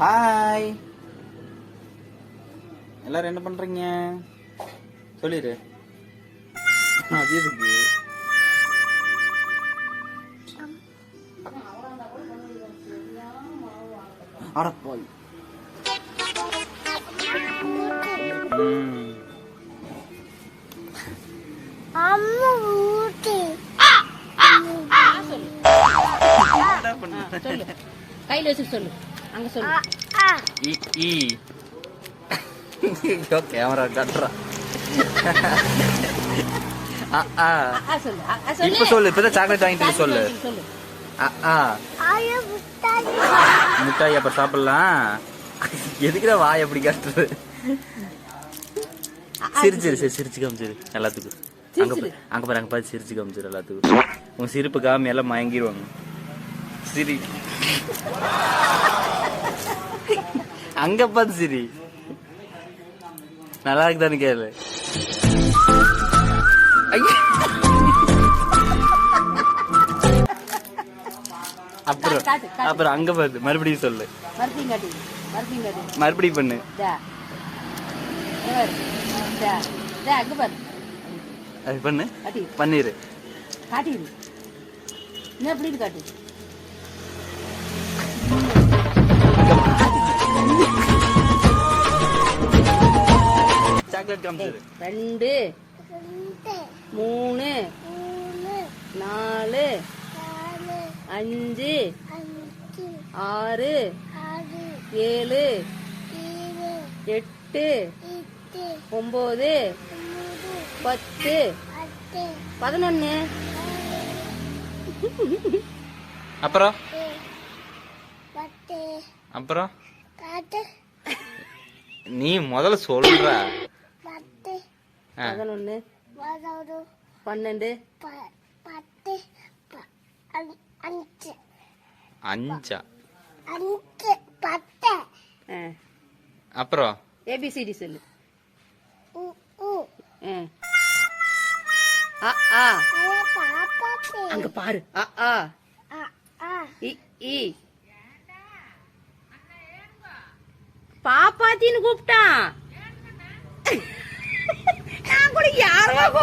Hi எல்லாரும் என்ன பண்றீங்க? சொல்லிடு அது எதுக்கு? அடப்பாய் கையில வச்சு சொல்லு. அங்க சொல்லு. இ இ. ஐயோ கேமரா கட்டுறா. ஆ ஆ. ஆ சொல்லு. ஆ, ஆ, சொல்லு. இப்ப சொல்லு இப்பதான் சாக்லேட் வாங்கிட்டு சொல்லு. ஆ ஆ. முட்டாய். மிட்டாய் அப்ப சாப்பிடலாம். எதுக்குடா வாய் அப்படி கட்டுறது? சிரிச்சிரு சரி சிரிச்சு காமிச்சிரு. எல்லாத்துக்கும். அங்க அங்க பாரு அங்க பார்த்து சிரிச்சு காமிச்சிரு எல்லாத்துக்கும். உன் சிரிப்பு காமி எல்லாம் மயங்கிடுவாங்க சிரி. அங்க பார்த்து சிரி. நல்லா இருக்குதான்னு கேளு. அப்புறம். அப்புறம் அங்க பாரு மறுபடியும் சொல்லு. மறுபடியும் பண்ணு. அது பண்ணு. பண்ணிரு. காட்டிடு என்ன இருக்கு காட்டு? ரெண்டு மூணு நாலு அஞ்சு ஆறு ஏழு எட்டு ஒம்பது பத்து பதினொன்னு. அப்புறம்? அப்புறம்? நீ முதல்ல சொல்ற. பதினொரு பன்னெண்டு பத்து அஞ்சு. அஞ்சா? அஞ்சு பத்து. அப்புறம்? ஏபிசிடி சொல்லு. உ உ. ஆ. அ ஆ. அத பாப்பாத்தி அங்க பாரு. அ ஆ. ஆ ஆ. இ ஈ பாப்பாத்தின்னு கூப்பிட்டான். நான் கூட யாரவா